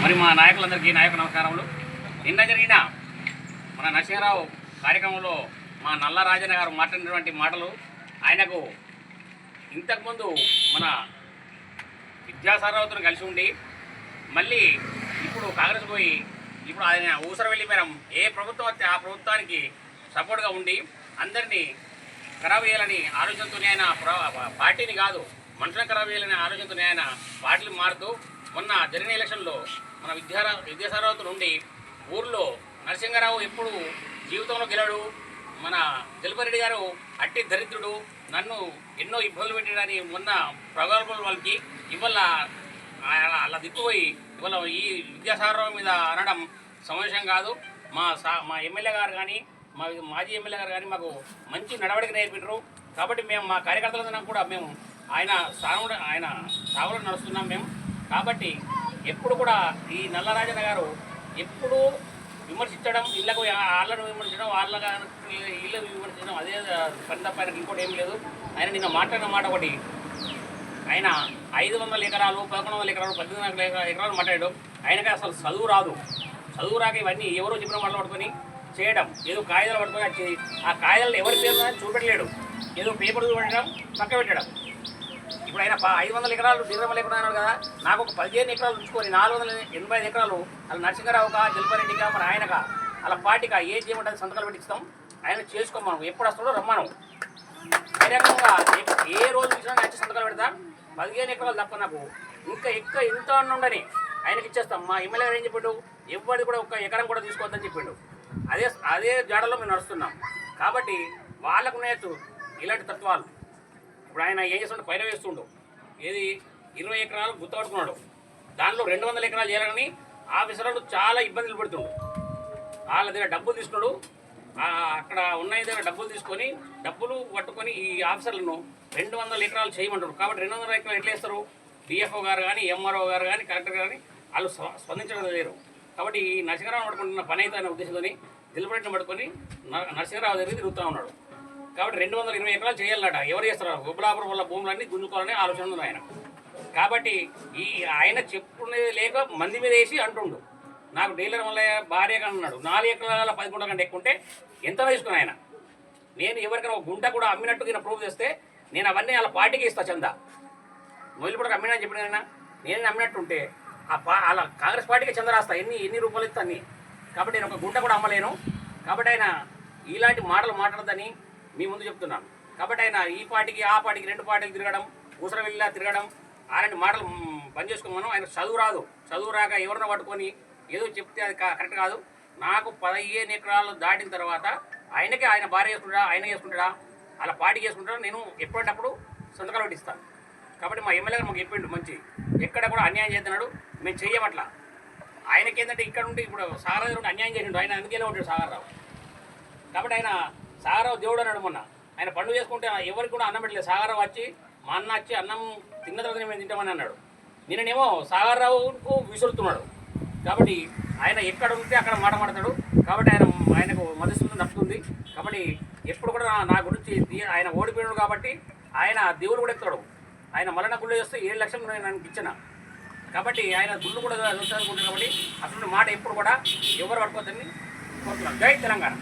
మరి మా నాయకులందరికీ నాయక నమస్కారములు. నిన్న జరిగిన మన నరసింహరావు కార్యక్రమంలో మా నల్ల రాజన్న గారు మాట్లాడినటువంటి మాటలు ఆయనకు ఇంతకుముందు మన విద్యాసారావుతో కలిసి ఉండి మళ్ళీ ఇప్పుడు కాంగ్రెస్ పోయి ఇప్పుడు ఆయన ఊసర వెళ్ళిపోయాం ఏ ప్రభుత్వం వస్తే ఆ ప్రభుత్వానికి సపోర్ట్గా ఉండి అందరినీ ఖరాబ్ చేయాలని ఆలోచనతోనే ఆయన ప్ర- పార్టీని కాదు మనుషులను ఖరాబ్ చేయాలనే ఆలోచనతోనే ఆయన పార్టీలు మారుతూ మొన్న జరిగిన ఎలక్షన్లో మన విద్యారా విద్యాసారావు నుండి ఊర్లో నరసింహారావు ఎప్పుడు జీవితంలో గెలడు మన జలపరెడ్డి గారు అట్టి దరిద్రుడు నన్ను ఎన్నో ఇబ్బందులు పెట్టాడని మొన్న ప్రగల్భాలు వాళ్ళకి ఇవాళ అలా దిక్కుపోయి ఇవాళ ఈ విద్యాసారరావు మీద అనడం సమావేశం కాదు. మా సా మా ఎమ్మెల్యే గారు కానీ మా మాజీ ఎమ్మెల్యే గారు కానీ మాకు మంచి నడవడిక నేర్పిండ్రు కాబట్టి మేము మా కార్యకర్తలందరం కూడా మేము ఆయన సాగుడు ఆయన సాగులో నడుస్తున్నాం మేము. కాబట్టి ఎప్పుడు కూడా ఈ నల్లరాజన్న గారు ఎప్పుడు విమర్శించడం ఇళ్ళకు వాళ్ళను విమర్శించడం వాళ్ళ ఇల్లు విమర్శించడం అదే పని తప్ప ఆయనకి ఇంకోటి ఏం లేదు. ఆయన నిన్న మాట్లాడిన మాట ఒకటి. ఆయన ఐదు వందల ఎకరాలు పదకొండు వందల ఎకరాలు పద్దెనిమిది వందల ఎకరాలు మాట్లాడాడు. ఆయనకి అసలు చదువు రాదు. చదువు రాక ఇవన్నీ ఎవరో చెప్పిన మాటలు పట్టుకొని చేయడం ఏదో కాగితాలు పట్టుకొని వచ్చి ఆ కాగితాలు ఎవరి పేరు చూపెట్టలేడు. ఏదో పేపర్ చూపెట్టడం పక్క పెట్టడం. ఇప్పుడు ఆయన ప- ఐదు వందల ఎకరాలు డిగ్రమలు ఎక్కడ అన్నాడు కదా. నాకు ఒక పదిహేను ఎకరాలు ఉంచుకొని నాలుగు వందల ఎనభై ఐదు ఎకరాలు అలా నరసింహరావుకా జల్పారెడ్డిగా మరి ఆయనగా అలా పార్టీగా ఏ చేయమంటే సంతకాలు పెట్టిస్తాం. ఆయన చేసుకోమనం ఎప్పుడు వస్తాడో రమ్మనం. బహిరంగంగా ఏ- ఏ రోజు చూసినా నచ్చి సంతకాలు పెడతా. పదిహేను ఎకరాలు తప్ప నాకు ఇంకా ఎక్కువ ఇంత ఉండని ఆయనకి ఇచ్చేస్తాం. మా ఎమ్మెల్యే ఏం చెప్పాడు? ఎవరిది కూడా ఒక ఎకరం కూడా తీసుకోవద్దని చెప్పిండు. అదే అదే జాడలో మేము నడుస్తున్నాం. కాబట్టి వాళ్ళకు నేర్చు ఇలాంటి తత్వాలు. ఇప్పుడు ఆయన ఏం చేస్తుండే? పైన వేస్తుండు. ఏది? ఇరవై ఎకరాలు గుర్తుపట్టుకున్నాడు దానిలో రెండు వందల ఎకరాలు చేయాలని ఆఫీసర్లు చాలా ఇబ్బందులు పెడుతుండు. వాళ్ళ దగ్గర డబ్బులు తీసుకున్నాడు. అక్కడ ఉన్న దగ్గర డబ్బులు తీసుకొని డబ్బులు పట్టుకొని ఈ ఆఫీసర్లను రెండు వందల ఎకరాలు చేయమంటారు కాబట్టి రెండు వందల ఎకరాలు ఎట్లా వేస్తారు డిఎఫ్ఓ గారు కానీ ఎంఆర్ఓ గారు కానీ కలెక్టర్ కానీ వాళ్ళు స్పందించడం లేరు కాబట్టి ఈ నరసింహరావు పడుకుంటున్న పని అయితే అనే ఉద్దేశంతో దిల్పరెడ్డిని పట్టుకొని న- నరసింహరావు దగ్గర తిరుగుతూ ఉన్నాడు. కాబట్టి రెండు వందల ఇరవై ఎకరాలు చేయాలట ఎవరు చేస్తారు? ఉబలాపురం వల్ల భూములన్నీ గుంజుకోవాలని ఆలోచన ఉంది ఆయన. కాబట్టి ఈ ఆయన చెప్పుకునేది లేక మంది మీద వేసి అంటుండు. నాకు డీలర్ వల్ల భార్య అన్నాడు నాలుగు ఎకరాల పది కంటే ఎక్కువ ఉంటే ఎంత తీసుకున్నా ఆయన? నేను ఎవరికైనా ఒక గుంట కూడా అమ్మినట్టు నేను ప్రూవ్ చేస్తే నేను అవన్నీ వాళ్ళ పార్టీకి ఇస్తా చందా. మొదలుపడక అమ్మినా చెప్పిన ఆయన? నేను అమ్మినట్టు ఉంటే ఆ పా అలా కాంగ్రెస్ పార్టీకి చంద రాస్తా. ఎన్ని ఎన్ని రూపాయలు ఇస్తా అన్ని? కాబట్టి నేను ఒక గుంట కూడా అమ్మలేను. కాబట్టి ఆయన ఇలాంటి మాటలు మాట్లాడదని మీ ముందు చెప్తున్నాను. కాబట్టి ఆయన ఈ పార్టీకి ఆ పార్టీకి రెండు పార్టీలు తిరగడం ఊసర వెళ్ళిలా తిరగడం అలాంటి మాటలు పని చేసుకోమను. ఆయన చదువు రాదు. చదువు రాక ఎవరినో పట్టుకొని ఏదో చెప్తే అది కరెక్ట్ కాదు. నాకు పదిహేను ఎకరాలు దాటిన తర్వాత ఆయనకే ఆయన భార్య చేసుకుంటాడా ఆయన చేసుకుంటాడా? అలా పార్టీకి చేసుకుంటాడా? నేను ఎప్పుడంటప్పుడు సంతకాలు పెట్టిస్తాను కాబట్టి మా ఎమ్మెల్యే మాకు చెప్పిండు మంచి. ఎక్కడ కూడా అన్యాయం చేస్తున్నాడు. మేము చెయ్యమట్లా. ఆయనకి ఏంటంటే ఇక్కడ ఉండి ఇప్పుడు సాగర్ అన్యాయం చేసిండు. ఆయన అందుకే ఉంటాడు సాగర్రావు కాబట్టి ఆయన సాగరావు దేవుడు అన్నాడు మొన్న. ఆయన పండుగ చేసుకుంటే ఎవరికి కూడా అన్నం పెట్టలేదు. సాగరావు వచ్చి మా అన్న వచ్చి అన్నం తిన్న తర్వాత మేము తింటామని అన్నాడు. నేనేమో సాగర్రావుకు విసురుతున్నాడు. కాబట్టి ఆయన ఎక్కడ ఉంటే అక్కడ మాట మాడతాడు కాబట్టి ఆయన ఆయనకు మధుస్తుంది నప్పుతుంది కాబట్టి ఎప్పుడు కూడా నా- గురించి ఆయన ఓడిపోయాడు కాబట్టి ఆయన దేవుడు కూడా ఎత్తాడు ఆయన మరణ గుళ్ళు చేస్తే ఏడు లక్షలు నేను ఆయనకి ఇచ్చిన. కాబట్టి ఆయన గుళ్ళు కూడా చదువుకుంటారు కాబట్టి అటువంటి మాట ఎప్పుడు కూడా ఎవరు పడుకోవద్దని కోరుతున్నాను. జై తెలంగాణ.